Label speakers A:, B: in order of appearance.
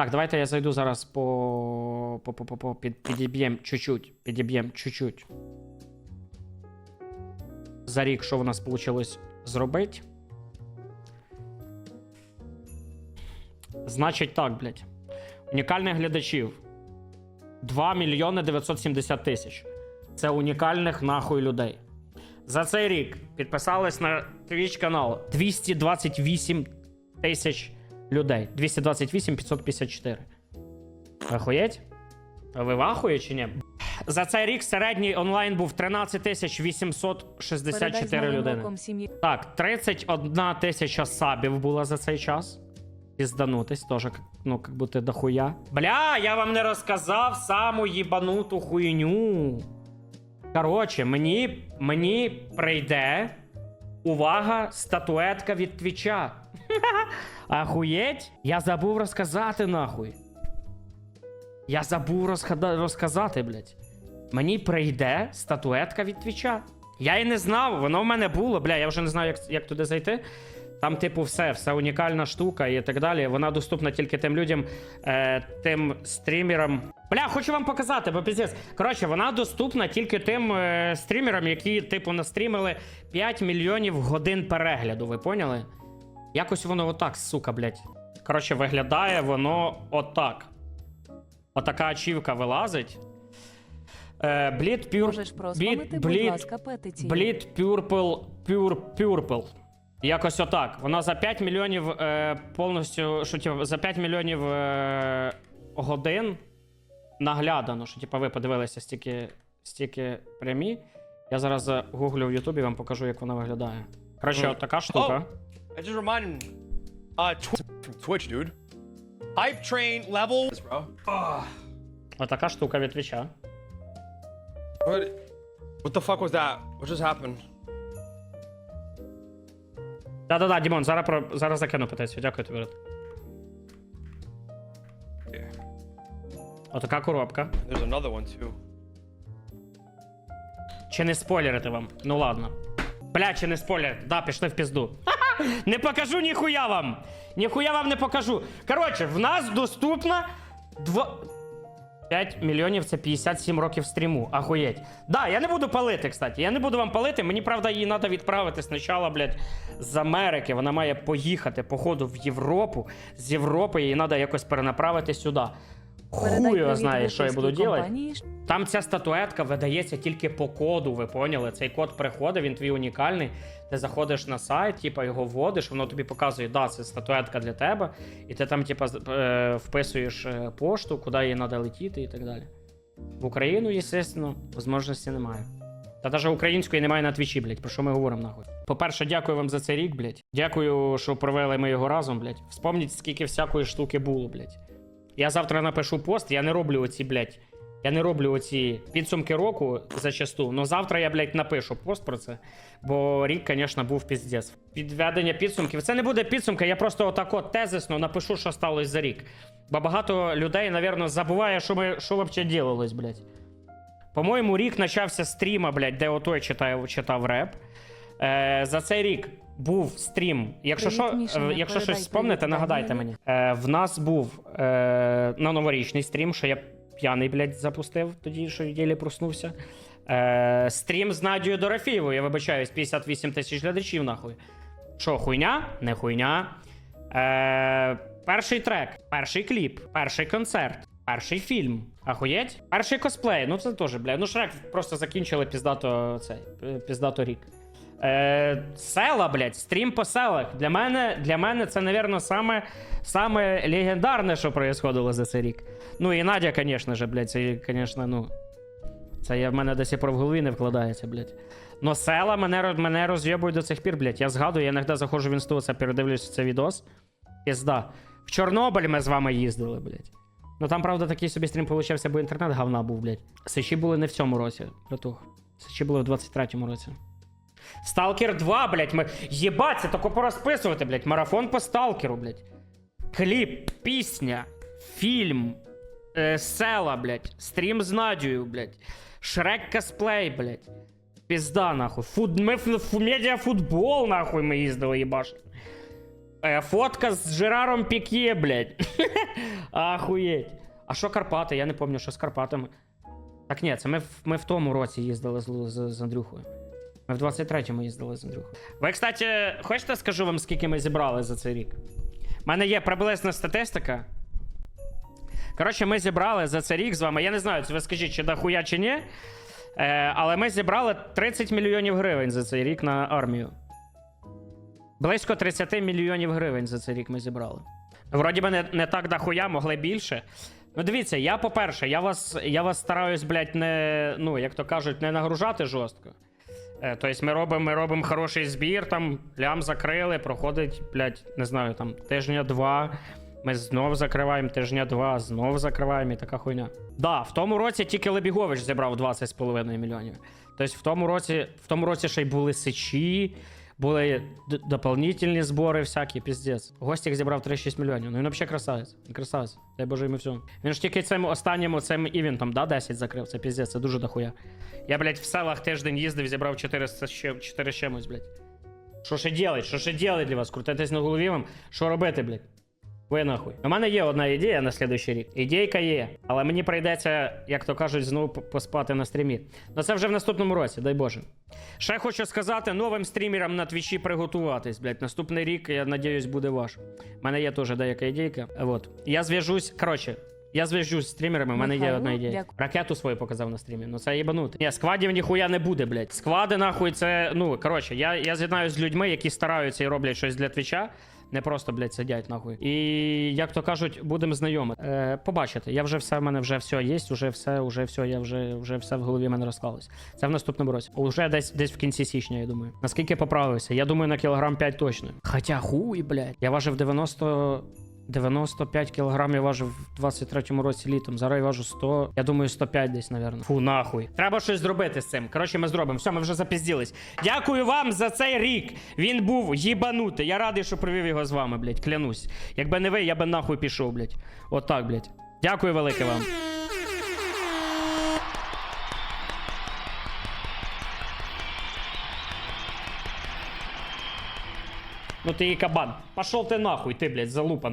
A: Так, давайте я зайду зараз по. по, по, по, по під, підіб'єм чуть-чуть. Підіб'єм чуть-чуть. За рік, що в нас вийшло зробити. Значить так, блядь. Унікальних глядачів. 2 мільйони 970 тисяч. Це унікальних нахуй людей. За цей рік підписались на Twitch канал 228 тисяч людей. 228 554. Охуєть? А ви в ахуї чи ні? За цей рік середній онлайн був 13 тисяч 864 людини. Так, 31 тисяча сабів було за цей час. Пізданутись теж, ну, как будто дохуя. Бля, я вам не розказав саму їбануту хуйню. Коротше, мені, мені прийде увага, статуетка від твіча. Ахуєть? Я забув розказати нахуй. Я забув розхада- розказати, блядь. Мені прийде статуетка від твіча. Я і не знав, воно в мене було, бля, я вже не знаю, як, як туди зайти. Там, типу, все, все унікальна штука і так далі. Вона доступна тільки тим людям, е, тим стрімерам. Бля, хочу вам показати, бо піздець. Коротше, вона доступна тільки тим е, стрімерам, які, типу, настрімили 5 мільйонів годин перегляду. Ви поняли? Якось воно отак, сука, блядь. Коротше, виглядає воно отак. Отака ачівка вилазить. Е, Bleed Pure...
B: Можеш проспамити,
A: Bleed,
B: будь
A: bleed,
B: ласка, петицію.
A: Bleed Purple, Pure, Purple. Якось отак. Вона за 5 мільйонів е, повністю, типу, за 5 мільйонів е, годин наглядано, що типу, ви подивилися стільки, стільки прямі. Я зараз загуглю в Ютубі, вам покажу, як вона виглядає. Коротше, от така штука.
C: I just reminded. Uh, tw- from Twitch, dude. Hype train level. Bro.
A: Отака штука від твіча.
C: What? What the fuck was that? What just happened?
A: Да-да-да, Дімон, зараз, про... зараз закину петицію. Дякую тобі. брат. Отака коробка.
C: There's another one too.
A: Чи не спойлерити вам? Ну ладно. Бля, чи не спойлер? Да, пішли в пізду. Не покажу ніхуя вам. Ніхуя вам не покажу. Коротше, в нас доступно 2... 5 мільйонів це 57 років стріму. Ахуєть. Да, я не буду палити, кстати. Я не буду вам палити. Мені правда її треба відправити спочатку, блядь, з Америки. Вона має поїхати, походу, в Європу. З Європи її треба якось перенаправити сюди. Його знає, що я буду робити. Там ця статуетка видається тільки по коду, ви поняли? Цей код приходить, він твій унікальний. Ти заходиш на сайт, типа його вводиш, воно тобі показує, да, це статуетка для тебе, і ти там, типа, е, вписуєш е, пошту, куди їй треба летіти і так далі. В Україну, звісно, можливості немає. Та навіть української немає на твічі, блядь, про що ми говоримо нахуй. По-перше, дякую вам за цей рік, блядь. Дякую, що провели ми його разом, блядь. Вспомніть, скільки всякої штуки було, блядь. Я завтра напишу пост, я не роблю оці, блядь. Я не роблю оці підсумки року зачасту. Но завтра я, блядь, напишу пост про це. Бо рік, звісно, був піздець. Підведення підсумків. Це не буде підсумка, я просто отако тезисно напишу, що сталося за рік. Бо багато людей, напевно, забуває, що ми що взагалі ділилось, блядь. По-моєму, рік почався стріма, блядь, де отой читав, читав реп. Е, за цей рік був стрім. Якщо
B: Привіт,
A: що, е, якщо щось спомните, нагадайте мені. Е, в нас був е, на новорічний стрім, що я п'яний, блядь, запустив тоді, що єлі проснувся. Е, стрім з Надією Дорофієвою, я вибачаюсь, 58 тисяч глядачів, нахуй. Що, хуйня? Не хуйня. Е, перший трек, перший кліп, перший концерт, перший фільм. Ахуєть? Перший косплей. Ну це теж, бля. Ну, Шрек просто закінчили піздато цей, піздато рік. Е, села, блядь, стрім по селах. Для мене, для мене це, напевно, саме, саме легендарне, що происходило за цей рік. Ну і Надя, звісно ж, блядь, це, звісно, ну. Це я в мене десь і про в голові не вкладається, блядь. Но села мене, мене роз'єбують до цих пір, блядь. Я згадую, я іноді заходжу в інсту, це передивлюсь цей відос. Пізда. В Чорнобиль ми з вами їздили, блядь. Ну там, правда, такий собі стрім получався, бо інтернет говна був, блядь. Сичі були не в цьому році, братух. Сичі були в 23-му році. Сталкер 2, блядь, ми. Єбать, це тако порозписувати, блядь. Марафон по сталкеру, блядь. Кліп, пісня, фільм, е, села, блядь. Стрім з Надією, блядь. Шрек косплей, блядь. Пізда, нахуй. Фуд... Ми фу... медіафутбол, нахуй, ми їздили, їбаш. Е, фотка з Жераром Пікє, блядь. Ахуєть. А що Карпати? Я не пам'ятаю, що з Карпатами. Так ні, це ми, ми в тому році їздили з, з, з Андрюхою. Ми в 23-му їздили з Андрюхою. Ви, кстати, хочете скажу вам, скільки ми зібрали за цей рік? У мене є приблизна статистика. Коротше, ми зібрали за цей рік з вами. Я не знаю, це ви скажіть, чи дохуя, чи ні. Е, але ми зібрали 30 мільйонів гривень за цей рік на армію. Близько 30 мільйонів гривень за цей рік ми зібрали. Вроді би не, не так дохуя, могли більше. Ну, дивіться, я, по-перше, я вас, я вас стараюсь, блядь, не, ну, як то кажуть, не нагружати жорстко. Е, тобто ми робимо ми робимо хороший збір, там лям закрили, проходить, блядь, не знаю, там тижня два. Ми знов закриваємо тижня два, знов закриваємо і така хуйня. Да, в тому році тільки Лебігович зібрав 20,5 мільйонів. Тобто в тому році, в тому році ще й були сечі, були дополнительні збори всякі, піздець. Гостік зібрав 36 мільйонів. Ну він взагалі красавець. Красавець. Дай Боже йому всьому. Він ж тільки цим останнім цим івентом, да, 10 закрив. Це піздець, це дуже дохуя. Я, блядь, в селах тиждень їздив, зібрав 400 з чим- 4 з чимось, блядь. Що ще делать? Що ще делать для вас? Крутитись на голові вам? Що робити, блядь? Ви нахуй. У мене є одна ідея на слідуючий рік. Ідейка є, але мені прийдеться, як то кажуть, знову поспати на стрімі. Ну це вже в наступному році, дай Боже. Ще хочу сказати новим стрімерам на твічі приготуватись, блядь. Наступний рік, я надіюсь, буде ваш. У мене є теж деяка ідейка. Вот. Я зв'яжусь, коротше. Я зв'яжусь з стрімерами, у мене є одна ідея.
B: дякую.
A: Ракету свою показав на стрімі. Ну це їбанути. Ні, сквадів ніхуя не буде, блядь. Сквади, нахуй, це. Ну, коротше, я, я з'єднаюсь з людьми, які стараються і роблять щось для твіча. Не просто, блядь, сидять нахуй. І як то кажуть, будемо знайомі. Е, побачите, я вже все, в мене вже все є, вже все, вже все, я вже, вже все в голові в мене розклалось. Це в наступному році. Уже десь десь в кінці січня, я думаю. Наскільки поправився? Я думаю, на кілограм 5 точно. Хоча хуй, блядь. Я важив 90. 95 кілограмів важив в 23-му році літом. Зараз я важу 100, я думаю, 105 десь, напевно. Фу, нахуй. Треба щось зробити з цим. Коротше, ми зробимо. Все, ми вже запізділись. Дякую вам за цей рік. Він був їбанутий. Я радий, що провів його з вами, блядь, клянусь. Якби не ви, я би нахуй пішов, блядь. Отак, блядь. Дякую велике вам. Ну ти і кабан. Пошов ти нахуй, ти, блядь, залупа.